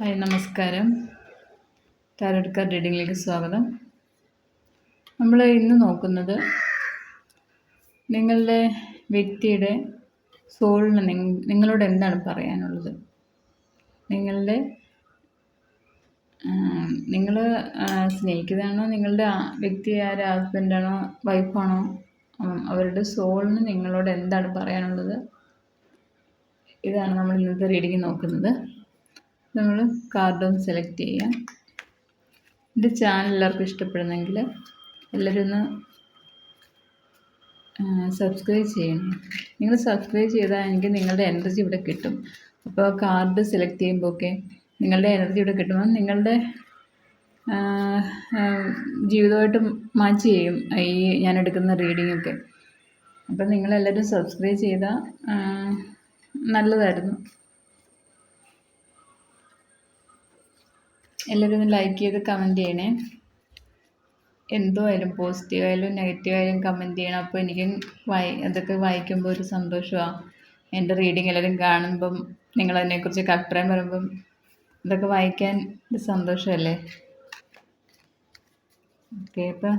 Hi നമസ്കാരം. Tarot card റീഡിങ്ങിലേക്ക് സ്വാഗതം. നമ്മൾ ഇന്ന് നോക്കുന്നത് നിങ്ങളുടെ വ്യക്തിയുടെ സോളിന് നിങ്ങളോട് എന്താണ് പറയാനുള്ളത്? നിങ്ങളുടെ നിങ്ങൾ സ്നേഹിക്കുന്നതാണോ? നിങ്ങളുടെ വ്യക്തി ആര് ഹസ്ബൻഡാണോ വൈഫാണോ? അവരുടെ സോളിന് നിങ്ങളോട് എന്താണ് പറയാനുള്ളത്? ഇതാണ് നമ്മൾ ഇന്നത്തെ റീഡിങ് നോക്കുന്നത്. നമ്മൾ കാർഡും സെലക്ട് ചെയ്യാം എന്റെ ചാനൽ എല്ലാവർക്കും ഇഷ്ടപ്പെടുന്നെങ്കിൽ എല്ലാവരും ഒന്ന് സബ്സ്ക്രൈബ് ചെയ്യണം. നിങ്ങൾ സബ്സ്ക്രൈബ് ചെയ്താൽ എനിക്ക് നിങ്ങളുടെ എനർജി ഇവിടെ കിട്ടും. അപ്പോൾ കാർഡ് സെലക്ട് ചെയ്യുമ്പോൾ ഒക്കെ നിങ്ങളുടെ എനർജി ഇവിടെ കിട്ടുമ്പോൾ നിങ്ങളുടെ ജീവിതമായിട്ട് മാച്ച് ചെയ്യും. ഈ ഞാൻ എടുക്കുന്ന റീഡിംഗ് ഒക്കെ. അപ്പം നിങ്ങളെല്ലാവരും സബ്സ്ക്രൈബ് ചെയ്താൽ നല്ലതായിരുന്നു. എല്ലാവരും ലൈക്ക് ചെയ്ത് കമന്റ് ചെയ്യണേ. എന്തോ ആയാലും പോസിറ്റീവ് ആയാലും നെഗറ്റീവ് ആയാലും കമന്റ് ചെയ്യണം. അപ്പോൾ എനിക്ക് വായി അതൊക്കെ വായിക്കുമ്പോൾ ഒരു സന്തോഷമാണ് എന്റെ റീഡിങ് എല്ലാവരും കാണുമ്പം നിങ്ങൾ അതിനെക്കുറിച്ചൊക്കെ അഭിപ്രായം പറയുമ്പം ഇതൊക്കെ വായിക്കാൻ ഒരു സന്തോഷമല്ലേ? ഓക്കെ അപ്പം.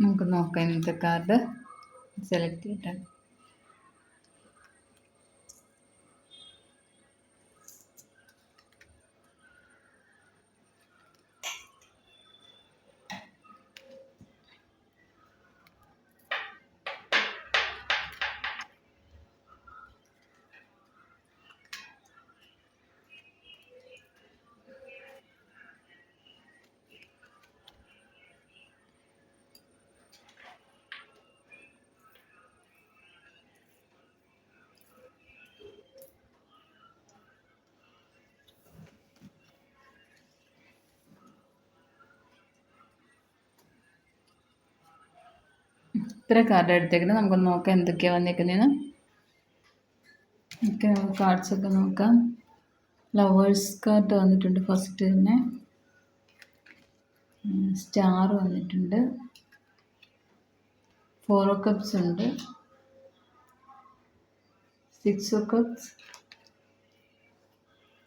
നമുക്ക് നോക്കാം ഇന്നത്തെ കാർഡ് സെലക്ട് ചെയ്തിട്ട്. ഇത്ര കാർഡ് എടുത്തേക്കുന്നത് നമുക്ക് നോക്കാം എന്തൊക്കെയാണ് വന്നേക്കുന്നതെന്ന് ഓക്കെ നമുക്ക് കാർഡ്സൊക്കെ നോക്കാം. ലവേഴ്സ് കാർഡ് വന്നിട്ടുണ്ട് ഫസ്റ്റ് തന്നെ. സ്റ്റാർ വന്നിട്ടുണ്ട്. ഫോർ ഓ കപ്സ് ഉണ്ട്. Six of cups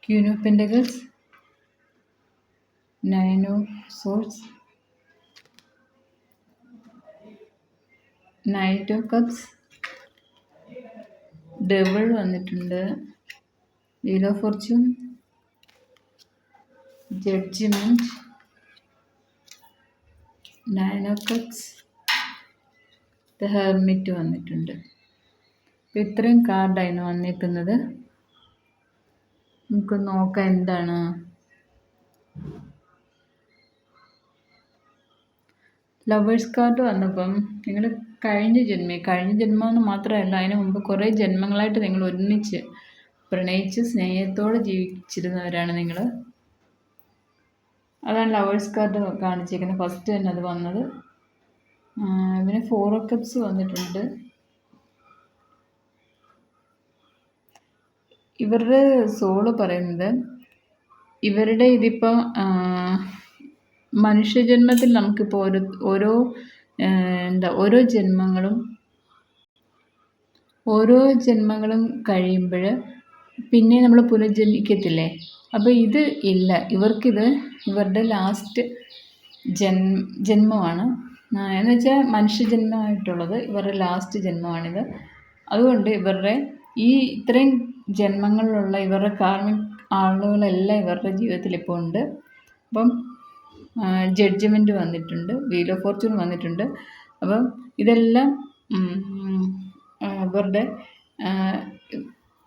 queen of pentacles nine of swords knight of cups double വന്നിട്ടുണ്ട്. Wheel of fortune judgement nine of cups the hermit വന്നിട്ടുണ്ട്. ഇത്രയും കാർഡായിരുന്നു വന്നിരിക്കുന്നത് നമുക്ക് നോക്കാം എന്താണ്. ലവേഴ്സ് കാർഡ് വന്നപ്പം നിങ്ങൾ കഴിഞ്ഞ ജന്മം കഴിഞ്ഞ ജന്മമെന്ന് മാത്രമല്ല അതിന് മുമ്പ് കുറേ ജന്മങ്ങളായിട്ട് നിങ്ങൾ ഒന്നിച്ച് പ്രണയിച്ച് സ്നേഹത്തോടെ ജീവിച്ചിരുന്നവരാണ് നിങ്ങൾ. അതാണ് ലവേഴ്സ് കാർഡ് കാണിച്ചേക്കുന്നത്. ഫസ്റ്റ് തന്നെ അത് വന്നത്. പിന്നെ ഫോർ കപ്സ് വന്നിട്ടുണ്ട്. ഇവരുടെ സോൾ പറയുന്നത് ഇവരുടെ ഇതിപ്പോൾ മനുഷ്യജന്മത്തിൽ നമുക്കിപ്പോൾ ഓരോ ഓരോ എന്താ ഓരോ ജന്മങ്ങളും ഓരോ ജന്മങ്ങളും കഴിയുമ്പോൾ പിന്നെ നമ്മൾ പുനർജനിക്കത്തില്ലേ? അപ്പോൾ ഇത് ഇല്ല. ഇവർക്കിത് ഇവരുടെ ലാസ്റ്റ് ജന്മ ജന്മമാണ്. എന്ന് വെച്ചാൽ മനുഷ്യജന്മമായിട്ടുള്ളത് ഇവരുടെ ലാസ്റ്റ് ജന്മമാണിത്. അതുകൊണ്ട് ഇവരുടെ ഈ ഇത്രയും ജന്മങ്ങളിലുള്ള ഇവരുടെ കാർമിക് ആളുകളെല്ലാം ഇവരുടെ ജീവിതത്തിൽ ഇപ്പോൾ ഉണ്ട്. അപ്പം ജഡ്ജ്മെന്റ് വന്നിട്ടുണ്ട് വീൽ ഓഫ് ഫോർച്യൂൺ വന്നിട്ടുണ്ട്. അപ്പം ഇതെല്ലാം ഇവരുടെ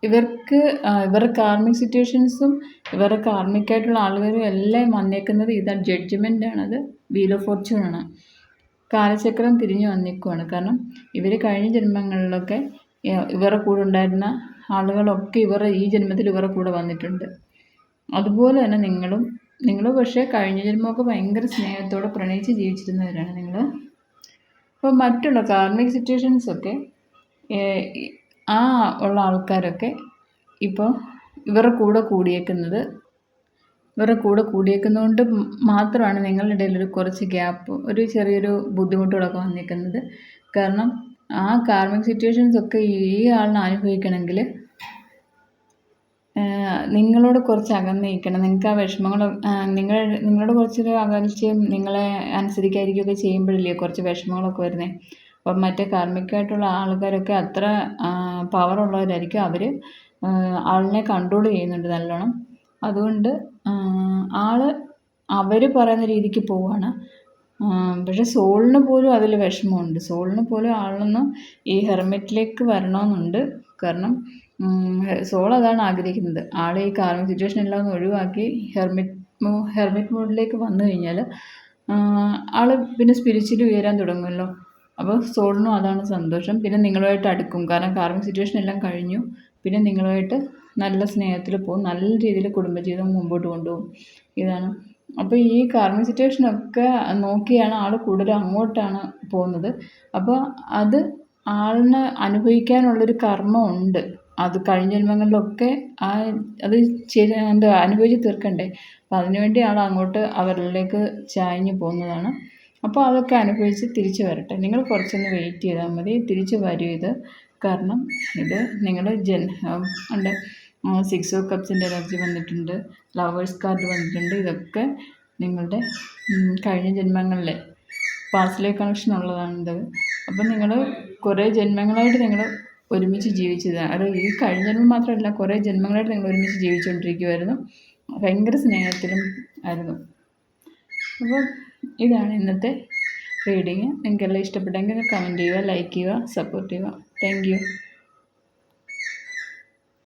ഇവർക്ക് ഇവരുടെ കാർമിക് സിറ്റുവേഷൻസും ഇവരുടെ കാർമിക്കായിട്ടുള്ള ആളുകളും എല്ലാം വന്നേക്കുന്നത് ഇതാണ് ജഡ്ജ്മെന്റാണത് വീൽ ഓഫ് ഫോർച്യൂൺ ആണ്. കാലചക്രം തിരിഞ്ഞു വന്നിക്കുവാണ് കാരണം ഇവർ കഴിഞ്ഞ ജന്മങ്ങളിലൊക്കെ ഇവരുടെ കൂടെ ഉണ്ടായിരുന്ന ആളുകളൊക്കെ ഇവരുടെ ഈ ജന്മത്തിൽ ഇവരുടെ കൂടെ വന്നിട്ടുണ്ട്. അതുപോലെ തന്നെ നിങ്ങളും നിങ്ങൾ പക്ഷേ കഴിഞ്ഞ ജന്മമൊക്കെ ഭയങ്കര സ്നേഹത്തോടെ പ്രണയിച്ച് ജീവിച്ചിരുന്നവരാണ് നിങ്ങൾ അപ്പോൾ മറ്റുള്ള കാർമിക് സിറ്റുവേഷൻസൊക്കെ ആ ഉള്ള ആൾക്കാരൊക്കെ ഇപ്പോൾ ഇവരുടെ കൂടെ കൂടിയേക്കുന്നത് ഇവരുടെ കൂടെ കൂടിയേക്കുന്നതുകൊണ്ട് മാത്രമാണ് നിങ്ങളുടെ ഇടയിൽ ഒരു കുറച്ച് ഗ്യാപ്പ് ഒരു ചെറിയൊരു ബുദ്ധിമുട്ടുകളൊക്കെ വന്നിരിക്കുന്നത്. കാരണം ആ കാർമിക് സിറ്റുവേഷൻസൊക്കെ ഈ ആളിനെ അനുഭവിക്കണമെങ്കിൽ നിങ്ങളോട് കുറച്ച് അകന്ന് നിൽക്കണം നിങ്ങൾക്ക് ആ വിഷമങ്ങൾ നിങ്ങൾ നിങ്ങളോട് കുറച്ചൊരു അകൽച്ചയും നിങ്ങളെ അനുസരിക്കാതിരിക്കുകയൊക്കെ ചെയ്യുമ്പോഴില്ലേ കുറച്ച് വിഷമങ്ങളൊക്കെ വരുന്നത് അപ്പം മറ്റേ കാർമ്മികമായിട്ടുള്ള ആൾക്കാരൊക്കെ അത്ര പവറുള്ളവരായിരിക്കും അവർ ആളിനെ കൺട്രോൾ ചെയ്യുന്നുണ്ട് നല്ലോണം. അതുകൊണ്ട് ആൾ അവർ പറയുന്ന രീതിക്ക് പോവാണ്. പക്ഷെ സോളിന് പോലും അതിൽ വിഷമമുണ്ട്. സോളിന് പോലും ആളൊന്ന് ഈ ഹെർമിറ്റിലേക്ക് വരണമെന്നുണ്ട്. കാരണം സോൾ അതാണ് ആഗ്രഹിക്കുന്നത്. ആൾ ഈ കാർമിക് സിറ്റുവേഷൻ എല്ലാം ഒന്ന് ഒഴിവാക്കി ഹെർമിറ്റ് ഹെർമിറ്റ് മോഡിലേക്ക് വന്നു കഴിഞ്ഞാൽ ആൾ പിന്നെ സ്പിരിച്വലി ഉയരാൻ തുടങ്ങുമല്ലോ. അപ്പോൾ സോളിനും അതാണ് സന്തോഷം. പിന്നെ നിങ്ങളുമായിട്ട് അടുക്കും. കാരണം കാർമിക് സിറ്റുവേഷൻ എല്ലാം കഴിഞ്ഞു. പിന്നെ നിങ്ങളുമായിട്ട് നല്ല സ്നേഹത്തിൽ പോകും. നല്ല രീതിയിൽ കുടുംബജീവിതം മുമ്പോട്ട് കൊണ്ടുപോകും. ഇതാണ്. അപ്പോൾ ഈ കാർമിക് സിറ്റുവേഷനൊക്കെ നോക്കിയാണ് ആൾ കൂടുതൽ അങ്ങോട്ടാണ് പോകുന്നത്. അപ്പോൾ അത് ആളിന് അനുഭവിക്കാനുള്ളൊരു കർമ്മം ഉണ്ട് അത് കഴിഞ്ഞ ജന്മങ്ങളിലൊക്കെ ആ അത് ചെയ്ത് എന്താ അനുഭവിച്ച് തീർക്കണ്ടേ? അപ്പം അതിനുവേണ്ടി ആൾ അങ്ങോട്ട് അവരിലേക്ക് ചായഞ്ഞു പോകുന്നതാണ്. അപ്പോൾ അതൊക്കെ അനുഭവിച്ച് തിരിച്ചു വരട്ടെ. നിങ്ങൾ കുറച്ചൊന്ന് വെയിറ്റ് ചെയ്താൽ മതി. തിരിച്ചു വരും ഇത്. കാരണം ഇത് നിങ്ങൾ ജൻ ഉണ്ട്. സിക്സ് ഓഫ് കപ്സിന്റെ എനർജി വന്നിട്ടുണ്ട്. ലവേഴ്സ് കാർഡ് വന്നിട്ടുണ്ട്. ഇതൊക്കെ നിങ്ങളുടെ കഴിഞ്ഞ ജന്മങ്ങളിലെ പാസ്റ്റിലെ കണക്ഷൻ ഉള്ളതാണിത്. അപ്പം നിങ്ങൾ കുറേ ജന്മങ്ങളായിട്ട് നിങ്ങൾ ഒരുമിച്ച് ജീവിച്ചതാണ് അത് ഈ കഴിഞ്ഞ ജന്മം മാത്രമല്ല കുറേ ജന്മങ്ങളായിട്ട് നിങ്ങൾ ഒരുമിച്ച് ജീവിച്ചുകൊണ്ടിരിക്കുമായിരുന്നു ഭയങ്കര സ്നേഹത്തിലും ആയിരുന്നു. അപ്പോൾ ഇതാണ് ഇന്നത്തെ റീഡിങ്. നിങ്ങൾക്കെല്ലാം ഇഷ്ടപ്പെട്ടെങ്കിൽ കമന്റ് ചെയ്യുക ലൈക്ക് ചെയ്യുക സപ്പോർട്ട് ചെയ്യുക. താങ്ക്